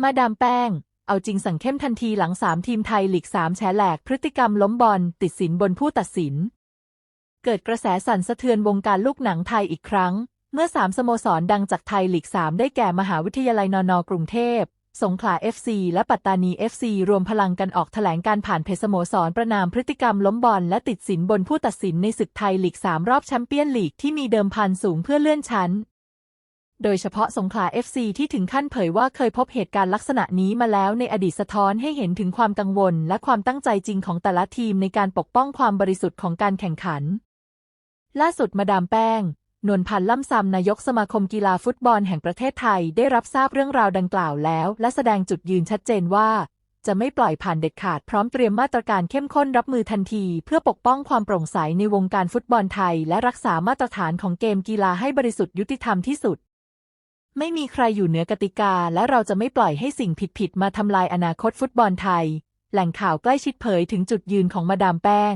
มาดามแป้ง เอาจริงสั่งเข้มทันทีหลังสามทีมไทยลีกสามแฉแหลกพฤติกรรมล้มบอลติดสินบนผู้ตัดสิน เกิดกระแสสั่นสะเทือนวงการลูกหนังไทยอีกครั้ง เมื่อสามสโมสรดังจากไทยลีกสามได้แก่มหาวิทยาลัยนนกรุงเทพสงขลา FC และปัตตานี FC รวมพลังกันออกแถลงการผ่านเพจสโมสรประนามพฤติกรรมล้มบอลและติดสินบนผู้ตัดสินในศึกไทยลีกสามรอบแชมเปี้ยนลีกที่มีเดิมพันสูงเพื่อเลื่อนชั้น โดยเฉพาะสงขลา FC ที่ถึงขั้นเผยว่าเคยพบเหตุการณ์ลักษณะนี้มาแล้วในอดีตสะท้อนให้เห็นถึงความกังวล และความตั้งใจจริงของแต่ละทีมในการปกป้องความบริสุทธิ์ของการแข่งขัน ล่าสุดมาดามแป้งนวลพันธ์ล่ำซำนายกสมาคมกีฬาฟุตบอลแห่งประเทศไทยได้รับทราบเรื่องราวดังกล่าวแล้ว และแสดงจุดยืนชัดเจนว่า จะไม่ปล่อยผ่านเด็ดขาดพร้อมเตรียมมาตรการเข้มข้นรับมือทันที เพื่อปกป้องความโปร่งใสในวงการฟุตบอลไทย และรักษามาตรฐานของเกมกีฬาให้บริสุทธิ์ยุติธรรมที่สุด ไม่มีใครอยู่เหนือกติกา และเราจะไม่ปล่อยให้สิ่งผิดๆมาทำลายอนาคตฟุตบอลไทย แหล่งข่าวใกล้ชิดเผยถึงจุดยืนของมาดามแป้ง